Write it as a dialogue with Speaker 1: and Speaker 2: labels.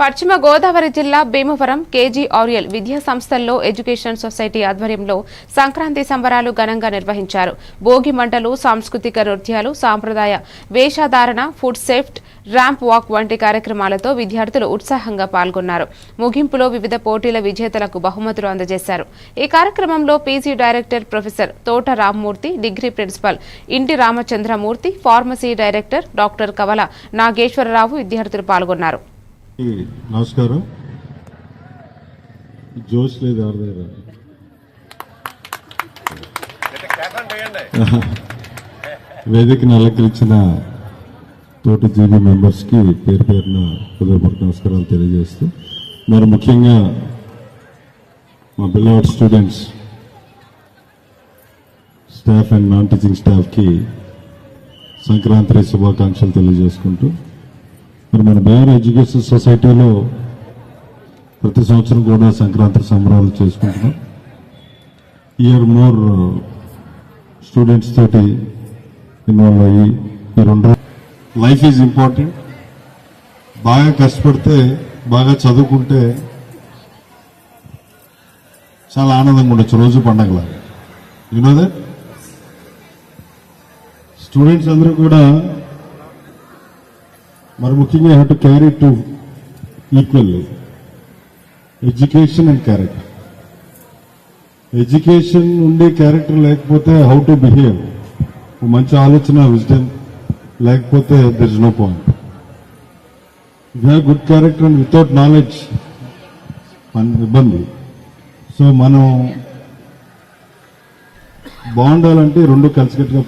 Speaker 1: పశ్చిమ గోదావరి జిల్లా భీమవరం కేజీ ఆరియల్ విద్యా సంస్థల్లో ఎడ్యుకేషన్ సొసైటీ ఆధ్వర్యంలో సంక్రాంతి సంబరాలు ఘనంగా నిర్వహించారు. భోగి మంటలు సాంస్కృతిక నృత్యాలు సాంప్రదాయ వేషధారణ ఫుడ్ సేఫ్ట్ ర్యాంప్ వాక్ వంటి కార్యక్రమాలతో విద్యార్థులు ఉత్సాహంగా పాల్గొన్నారు. ముగింపులో వివిధ పోటీల విజేతలకు బహుమతులు అందజేశారు. ఈ కార్యక్రమంలో పీజీ డైరెక్టర్ ప్రొఫెసర్ తోట రామ్మూర్తి డిగ్రీ ప్రిన్సిపల్ ఇంటి రామచంద్రమూర్తి ఫార్మసీ డైరెక్టర్ డాక్టర్ కవల నాగేశ్వరరావు విద్యార్థులు పాల్గొన్నారు.
Speaker 2: నమస్కారం. జోష్ లేదు ఎవరి దగ్గర? వేదికను అలంకరించిన తోటి జీబీ మెంబర్స్కి పేరు పేరున హృదయపూర్వక నమస్కారాలు తెలియజేస్తూ మరి ముఖ్యంగా మా బిల్లవాడ్ students staff and non teaching స్టాఫ్కి సంక్రాంతి శుభాకాంక్షలు తెలియజేసుకుంటూ మరి మన బయర్ ఎడ్యుకేషన్ సొసైటీలో ప్రతి సంవత్సరం కూడా సంక్రాంతి సంబరాలు చేసుకుంటున్నాం. ఇయర్ మోర్ స్టూడెంట్స్ తోటి ఇన్వాల్వ్ అయ్యి ఈ రెండు లైఫ్ ఈజ్ ఇంపార్టెంట్ బాగా కష్టపడితే బాగా చదువుకుంటే చాలా ఆనందంగా ఉండొచ్చు రోజు పండగలాగా. యూనో దట్ స్టూడెంట్స్ అందరూ కూడా మరి ముఖ్యంగా have to carry to equal education and character education ఉండే క్యారెక్టర్ లేకపోతే హౌ టు బిహేవ్ మంచి ఆలోచన విజ్డమ్ లేకపోతే there is no point you have good character and without knowledge ఇబ్బంది. సో మనం బాగుండాలంటే రెండు కలిసికట్టుగా